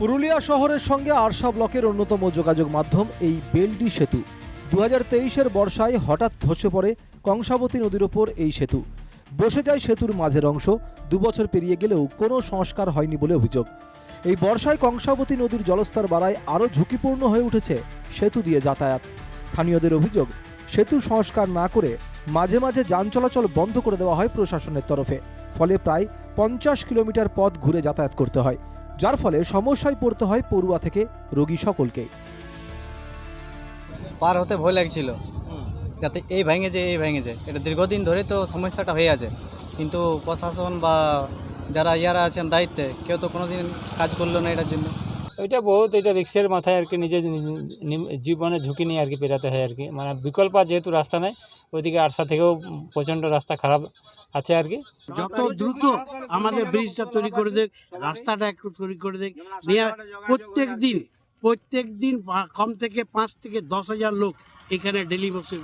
পুরুলিয়া শহরের সঙ্গে আরশা ব্লকের অন্যতম যোগাযোগ মাধ্যম এই বেলডি সেতু। দু হাজার বর্ষায় হঠাৎ ধসে পড়ে কংসাবতী নদীর ওপর এই সেতু। বসে যায় সেতুর মাঝের অংশ দুবছর পেরিয়ে গেলেও কোনো সংস্কার হয়নি বলে অভিযোগ। এই বর্ষায় কংসাবতী নদীর জলস্তর বাড়ায় আরও ঝুঁকিপূর্ণ হয়ে উঠেছে সেতু দিয়ে যাতায়াত। স্থানীয়দের অভিযোগ, সেতু সংস্কার না করে মাঝে মাঝে যান চলাচল বন্ধ করে দেওয়া হয় প্রশাসনের তরফে। ফলে প্রায় পঞ্চাশ কিলোমিটার পথ ঘুরে যাতায়াত করতে হয়। যার ফলে সমস্যায় পড়তে হয় পড়ুয়া থেকে রোগী সকলকে। পার হতে ভয় লাগছিল। যাতে এই ভেঙে যায়, এই ভেঙে যায়। এটা দীর্ঘদিন ধরে তো সমস্যাটা হয়ে আছে। কিন্তু প্রশাসন বা যারা ইয়ারা আছেন দায়িত্বে, কেউ তো কোনোদিন কাজ করল না এটার জন্য। এটা বহুত এটা রিক্সের মাথায় আর কি নিজের জীবনে ঝুঁকি নিয়ে আর কি পেরাতে হয় আর কি। মানে বিকল্প যেহেতু রাস্তা নেই ওইদিকে আরসা থেকেও প্রচণ্ড রাস্তা খারাপ আছে আর কি। যত দ্রুত আমাদের ব্রিজটা তৈরি করে দেখ রাস্তাটা একটু তৈরি করে দেখ প্রত্যেক দিন প্রত্যেক দিন কম থেকে পাঁচ থেকে দশ হাজার লোক এখানে ডেলি বসে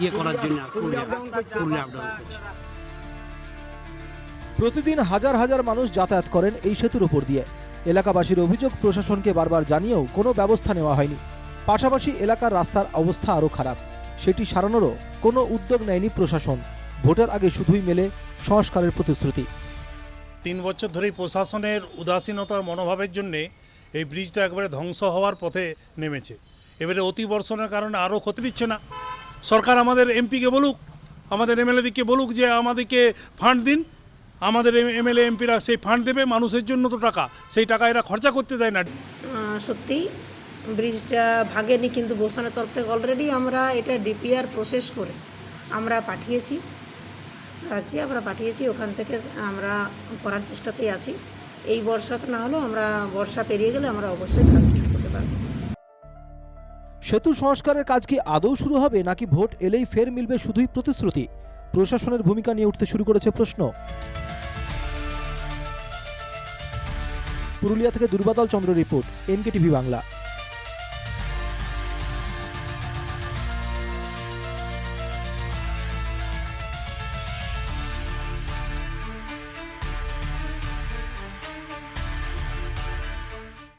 ইয়ে করার জন্য প্রতিদিন হাজার হাজার মানুষ যাতায়াত করেন এই সেতুর উপর দিয়ে। এলাকাবাসীর অভিযোগ প্রশাসনকে বারবার জানিয়েও কোনো ব্যবস্থা নেওয়া হয়নি। পাশাপাশি এলাকার রাস্তার অবস্থা আরও খারাপ। সেটি সারানোরও কোনো উদ্যোগ নেয়নি প্রশাসন। ভোটের আগে শুধুই মেলে সংস্কারের প্রতিশ্রুতি। তিন বছর ধরেই প্রশাসনের উদাসীনতার মনোভাবের জন্যে এই ব্রিজটা একবারে ধ্বংস হওয়ার পথে নেমেছে। এবারে অতি বর্ষণের কারণে আরও ক্ষতি দিচ্ছে না। সরকার আমাদের এমপিকে বলুক, আমাদের এমএলএদিকে বলুক যে আমাদেরকে ফান্ড দিন। আমাদের এমএলএ এমপিরা সেই ফান্ড দেবে মানুষের জন্য তো টাকা। সেই টাকা এরা খরচা করতে দেয় না। সত্যি ব্রিজটা ভাগেনি কিন্তু বোসানের তরফ থেকে অলরেডি আমরা এটা ডিপিআর প্রসেস করে আমরা পাঠিয়েছি। রাজ্যে আমরা পাঠিয়েছি ওখান থেকে আমরা করার চেষ্টাতেই আছি। এই বর্ষাতে না হলেও আমরা বর্ষা পেরিয়ে গেলে আমরা অবশ্যই কাজ স্টার্ট করতে পারব। সেতু সংস্কারের কাজ কি আদৌ শুরু হবে নাকি ভোট এলেই ফের মিলবে শুধুই প্রতিশ্রুতি? প্রশাসনের ভূমিকা নিয়ে উঠতে শুরু করেছে প্রশ্ন। পুরুলিয়া থেকে Durbadal Chandra report NK TV Bangla.